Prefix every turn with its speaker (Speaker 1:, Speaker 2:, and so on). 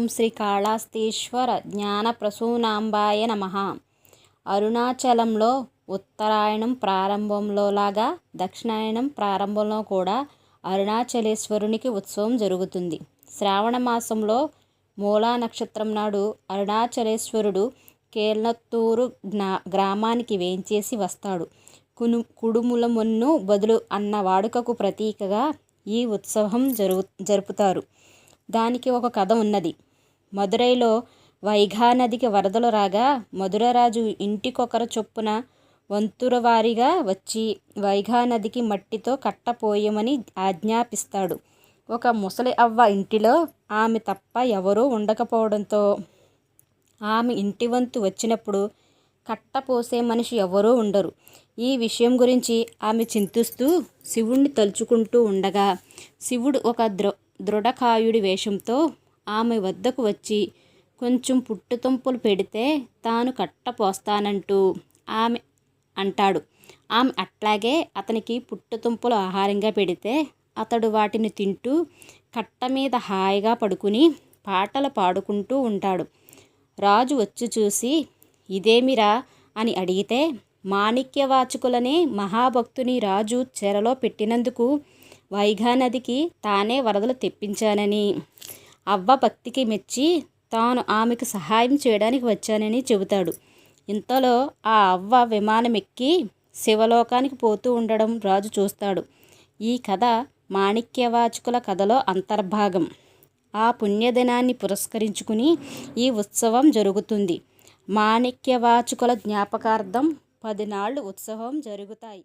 Speaker 1: ఓం శ్రీ కాళహస్తీశ్వర జ్ఞాన ప్రసూనాంబాయ నమ. అరుణాచలంలో ఉత్తరాయణం ప్రారంభంలో లాగా దక్షిణాయనం ప్రారంభంలో కూడా అరుణాచలేశ్వరునికి ఉత్సవం జరుగుతుంది. శ్రావణ మాసంలో మూలా నక్షత్రం నాడు అరుణాచలేశ్వరుడు కేల్నత్తూరు గ్నా గ్రామానికి వేంచేసి వస్తాడు. కును కుడుములమున్ను బదులు అన్న వాడుకకు ప్రతీకగా ఈ ఉత్సవం జరుగు జరుపుతారు. దానికి ఒక కథ ఉన్నది. మదురైలో వైఘా నదికి వరదలు రాగా మధురరాజు ఇంటికొకరు చొప్పున వంతురవారిగా వచ్చి వైఘా నదికి మట్టితో కట్టపోయమని ఆజ్ఞాపిస్తాడు. ఒక ముసలి అవ్వ ఇంటిలో ఆమె తప్ప ఎవరూ ఉండకపోవడంతో ఆమె ఇంటి వంతు వచ్చినప్పుడు కట్ట పోసే మనిషి ఎవరూ ఉండరు. ఈ విషయం గురించి ఆమె చింతిస్తూ శివుణ్ణి తలుచుకుంటూ ఉండగా శివుడు ఒక దృ దృఢకాయుడి వేషంతో ఆమె వద్దకు వచ్చి కొంచెం పుట్టుతుంపులు పెడితే తాను కట్ట పోస్తానంటూ ఆమె అంటాడు. ఆమె అట్లాగే అతనికి పుట్టుతుంపులు ఆహారంగా పెడితే అతడు వాటిని తింటూ కట్ట మీద హాయిగా పడుకుని పాటలు పాడుకుంటూ ఉంటాడు. రాజు వచ్చి చూసి ఇదేమిరా? అని అడిగితే మాణిక్యవాచకులనే మహాభక్తుని రాజు చెరలో పెట్టినందుకు వైఘా నదికి తానే వరదలు తెప్పించానని అవ్వ భక్తికి మెచ్చి తాను ఆమెకు సహాయం చేయడానికి వచ్చానని చెబుతాడు. ఇంతలో ఆ అవ్వ విమానం ఎక్కి శివలోకానికి పోతూ ఉండడం రాజు చూస్తాడు. ఈ కథ మాణిక్యవాచకుల కథలో అంతర్భాగం. ఆ పుణ్యదినాన్ని పురస్కరించుకుని ఈ ఉత్సవం జరుగుతుంది. మాణిక్యవాచకుల జ్ఞాపకార్థం పదినాళ్ళు ఉత్సవం జరుగుతాయి.